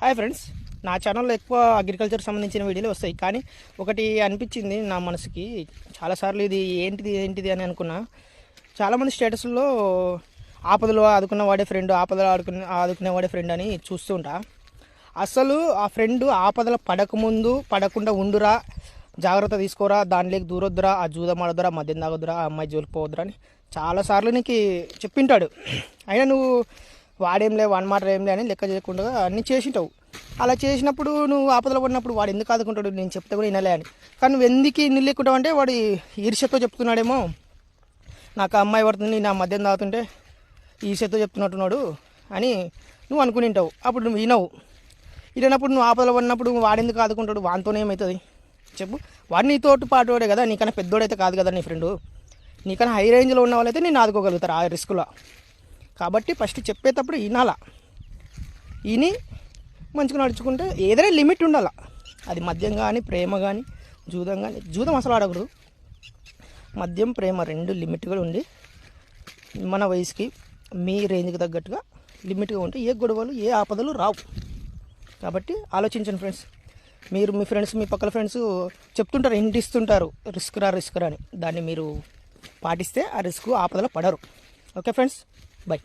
Hi friends నా ఛానల్లో ఎక్కువ అగ్రికల్చర్ సంబంధించిన వీడియోలు వస్తాయి. కానీ ఒకటి అనిపించింది నా మనసుకి. చాలాసార్లు ఇది ఏంటిది ఏంటిది అని అనుకున్నా. చాలామంది స్టేటస్లో ఆపదలో ఆదుకున్న వాడే ఫ్రెండ్ ఆపదలో ఆడుకునే ఆదుకునే వాడే ఫ్రెండ్ అని చూస్తూ ఉంటా. అసలు ఆ ఫ్రెండ్ ఆపదలు పడకముందు పడకుండా ఉండురా జాగ్రత్త తీసుకోరా దానిలోకి దూరొద్దురా ఆ జూదం ఆడొద్దురా మద్యం తాగొద్దురా ఆ అమ్మాయి జోలికి పోవద్దురా అని చాలాసార్లు నీకు చెప్పింటాడు. అయినా నువ్వు వాడేంలే వాడి మాట ఏంలే అని లెక్క చేయకుండా అన్నీ చేసింటావు. అలా చేసినప్పుడు నువ్వు ఆపదలో పడినప్పుడు వాడు ఎందుకు ఆదుకుంటాడు? నేను చెప్తే కూడా వినలే అని. కానీ నువ్వు ఎందుకు ఇన్ని లేకుంటావు అంటే వాడు ఈర్ష్యతో చెప్తున్నాడేమో. నాకు అమ్మాయి పడుతుంది నా మద్యం తాగుతుంటే ఈర్ష్యతో చెప్తున్నట్టున్నాడు అని నువ్వు అనుకుని ఉంటావు. అప్పుడు నువ్వు వినవు. వినప్పుడు నువ్వు ఆపదలో పడినప్పుడు వాడెందుకు ఆదుకుంటాడు? వానితోనే ఏమవుతుంది చెప్పు. వాడు నీతోటి పాటువాడే కదా నీకన్నా పెద్దోడైతే కాదు కదా నీ ఫ్రెండు. నీకన్నా హై రేంజ్లో ఉన్న వాళ్ళైతే నేను ఆదుకోగలుగుతారు ఆ రిస్క్లో. కాబట్టి ఫస్ట్ చెప్పేటప్పుడు వినాలా. విని మంచిగా నడుచుకుంటే ఏదైనా లిమిట్ ఉండాల. అది మద్యం కానీ ప్రేమ కానీ జూదం కానీ జూదం అసలు ఆడకూడదు. మద్యం ప్రేమ రెండు లిమిట్గా ఉండి మన వయసుకి మీ రేంజ్కి తగ్గట్టుగా లిమిట్గా ఉంటే ఏ గొడవలు ఏ ఆపదలు రావు. కాబట్టి ఆలోచించండి ఫ్రెండ్స్. మీరు మీ ఫ్రెండ్స్ మీ పక్కల ఫ్రెండ్స్ చెప్తుంటారు ఇంటిస్తుంటారు రిస్క్ రా రిస్క్ రా అని. దాన్ని మీరు పాటిస్తే ఆ రిస్క్ ఆపదలో పడరు. Okay friends? బై.